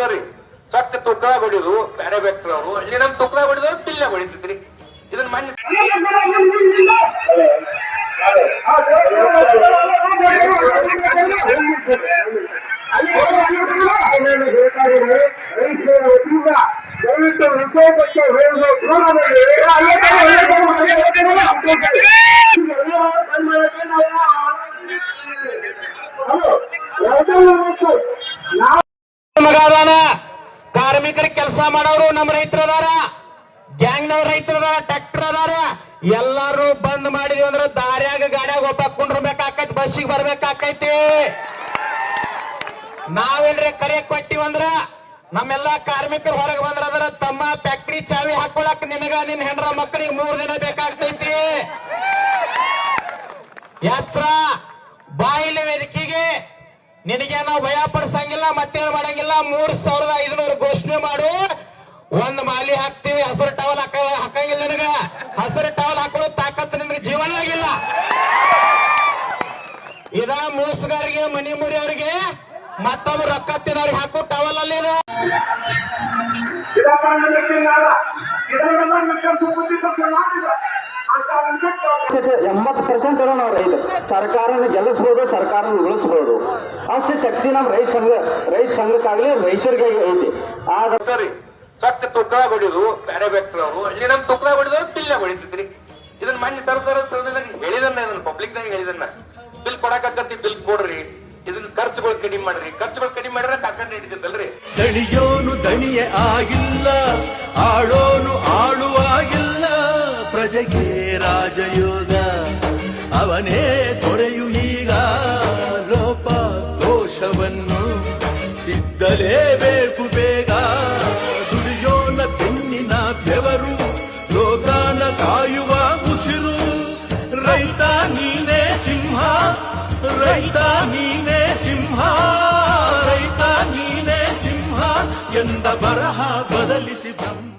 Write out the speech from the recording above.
ಸರಿ. ಸತ್ತ ತುಕ್ಕ ಹೊಡಿದು ಬೇರೆ ವ್ಯಕ್ತರು ಅವರು, ಅಲ್ಲಿ ನಮ್ ತುಕ್ಕ ಹೊಡಿದು ಪಿಲ್ಲ ಹೊಡಿತಿದ್ರಿ. ಇದನ್ನ ಮನ್ನಿ ದಯವಿಟ್ಟು ವಿಕೋಪಕ್ಕೆ ನಾವು ಮಗ ಅದಾನ ಕಾರ್ಮಿಕರ ಕೆಲಸ ಮಾಡೋರು ನಮ್ಮ ರೈತರು ಅದಾರ. ಗ್ಯಾಂಗ್ನವ್ರ ರೈತರು ಅದಾರ, ಟ್ರ್ಯಾಕ್ಟರ್ ಅದಾರ. ಎಲ್ಲಾರು ಬಂದ್ ಮಾಡಿದ್ವಿ ಅಂದ್ರೆ ದಾರ್ಯಾಗ ಗಾಡ್ಯಾಗ ಒಬ್ಬ ಕುಂಡ್ರಬೇಕಾಕೈತಿ, ಬಸ್ಸಿಗೆ ಬರ್ಬೇಕಾಕೈತಿ. ನಾವೇನ್ರಿ ಕರೆ ಕೊಟ್ಟಿವಂದ್ರ ನಮ್ಮೆಲ್ಲಾ ಕಾರ್ಮಿಕರು ಹೊರಗೆ ಬಂದ್ರ ಅಂದ್ರ ತಮ್ಮ ಫ್ಯಾಕ್ಟ್ರಿ ಚಾವಿ ಹಾಕೊಳಕ್ ನಿನಗ ನಿನ್ ಹೆಂಡ್ರ ಮಕ್ಕಳಿಗೆ ಮೂರ್ ದಿನ ಬೇಕಾಗ್ತೈತಿ. ಯಾತ್ರ ಬಾಯಿಲಿ ವೇದಿಕೆಗೆ ನಿನಗೆ ನಾವು ಭಯ ಪಡಿಸಂಗಿಲ್ಲ, ಮತ್ತೇನು ಮಾಡಂಗಿಲ್ಲ, ಮೂರ್ ಸಾವಿರದ ಐದು ಒಂದ್ ಮಾಲಿ ಹಾಕ್ತಿವಿ ಹಸಿರು ಟವಲ್ ಹಾಕ ಹಾಕಂಗಿಲ್ಲ ನನಗ. ಹಸಿರು ಟವಲ್ ಹಾಕೊಳ್ಳೋ ತಾಕತ್ತು ನಿನಗೆ ಜೀವನದಾಗಿಲ್ಲ. ಇದ ಮೋಸಗಾರಿಗೆ ಮನಿ ಮುರಿಯವರಿಗೆ ಮತ್ತೊಬ್ಬ ರೊಕ್ಕ ತಿನ್ನೋರಿಗೆ ಹಾಕೋ ಟವಲ್ ಅಲ್ಲಿ. ಎಂಬತ್ತು ಪರ್ಸೆಂಟ್ ಇರೋ ನಾವು ರೈತ ಸರ್ಕಾರನ ಗೆಲ್ಲಿಸ್ಬೋದು ಸರ್ಕಾರನ ಉಳಿಸ್ಬೋದು. ಅಷ್ಟು ಶಕ್ತಿ ನಮ್ಮ ರೈತ ಸಂಘ ರೈತ ಸಂಘಕ್ಕಾಗ್ಲಿ ರೈತರಿಗೆ ಐತಿ. ಆದ್ರೆ ಸರಿ. ಸತ್ತ ತುಕ್ಕ ಬಡಿದು ಬೇರೆ ಬೆಟ್ಟರವರು ಅಲ್ಲಿ ನಮ್ ತುಕ್ಕ ಹೊಡಿದು ಬಿಲ್ಲ ಹೊಡಿತಿದ್ರಿ ಇದನ್ನ ಮನ್ನೆ ಸರ್ ಸರ್ ಹೇಳಿದನ್ನ ಇದನ್ನ ಪಬ್ಲಿಕ್ ನಾಗ ಹೇಳಿದನ್ನ ಬಿಲ್ ಕೊಡಕತ್ತಿ ಬಿಲ್ ಕೊಡ್ರಿ. ಇದನ್ನ ಖರ್ಚುಗಳು ಕಡಿಮೆ ಮಾಡ್ರಿ. ಖರ್ಚುಗಳು ಕಡಿಮೆ ಮಾಡ್ರೆ ಕಾಕಂಡ್ ಹಿಡಿದಿದ್ದಲ್ರಿ. ದಣಿಯೋನು ದಣಿಯೇ ಆಗಿಲ್ಲ ಆಳೋನು ಆಳುವಾಗಿಲ್ಲ ಪ್ರಜೆಗೆ ರಾಜಯೋಗ, ಅವನೇ ರೈತ ನೀನೇ ಸಿಂಹ ರೈತ ನೀನೇ ಸಿಂಹ ಎಂದ ಬರಹ ಬದಲಿಸಿ ಭ್ರಮ